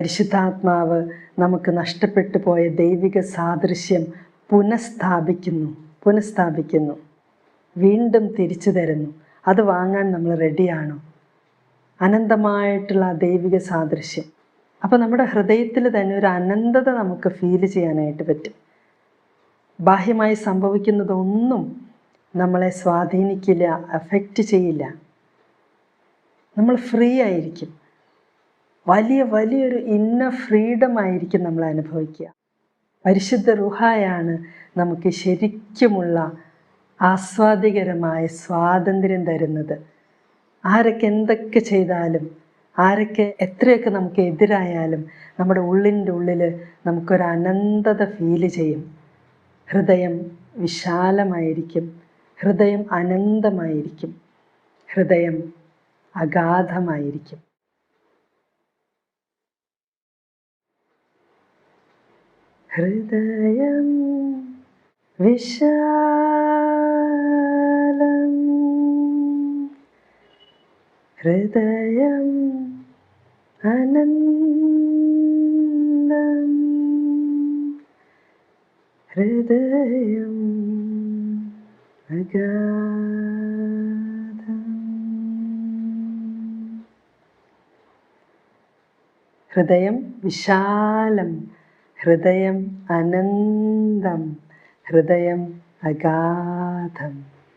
പരിശുദ്ധാത്മാവ് നമുക്ക് നഷ്ടപ്പെട്ടു പോയ ദൈവിക സാദൃശ്യം പുനഃസ്ഥാപിക്കുന്നു പുനഃസ്ഥാപിക്കുന്നു. വീണ്ടും തിരിച്ചു തരുന്നു. അത് വാങ്ങാൻ നമ്മൾ റെഡിയാണോ? അനന്തമായിട്ടുള്ള ദൈവിക സാദൃശ്യം. അപ്പോൾ നമ്മുടെ ഹൃദയത്തിൽ തന്നെ ഒരു അനന്തത നമുക്ക് ഫീൽ ചെയ്യാനായിട്ട് പറ്റും. ബാഹ്യമായി സംഭവിക്കുന്നതൊന്നും നമ്മളെ സ്വാധീനിക്കില്ല അഫക്റ്റ് ചെയ്യില്ല. നമ്മൾ ഫ്രീ ആയിരിക്കും. വലിയ വലിയൊരു ഇന്ന ഫ്രീഡം ആയിരിക്കും നമ്മൾ അനുഭവിക്കുക. പരിശുദ്ധ റുഹായാണ് നമുക്ക് ശരിക്കുമുള്ള ആസ്വാദികരമായ സ്വാതന്ത്ര്യം തരുന്നത്. ആരൊക്കെ എന്തൊക്കെ ചെയ്താലും ആരൊക്കെ എത്രയൊക്കെ നമുക്ക് എതിരായാലും നമ്മുടെ ഉള്ളിന്റെ ഉള്ളിൽ നമുക്കൊരു അനന്തത ഫീൽ ചെയ്യും. ഹൃദയം വിശാലമായിരിക്കും. ഹൃദയം അനന്തമായിരിക്കും. ഹൃദയം അഗാധമായിരിക്കും. ഹൃദയം വിശാലം. ഹൃദയം അനന്തം. ഹൃദയം അഗാധം. ഹൃദയം വിശാലം. ഹൃദയം അനന്തം ഹൃദയം അഗാധം.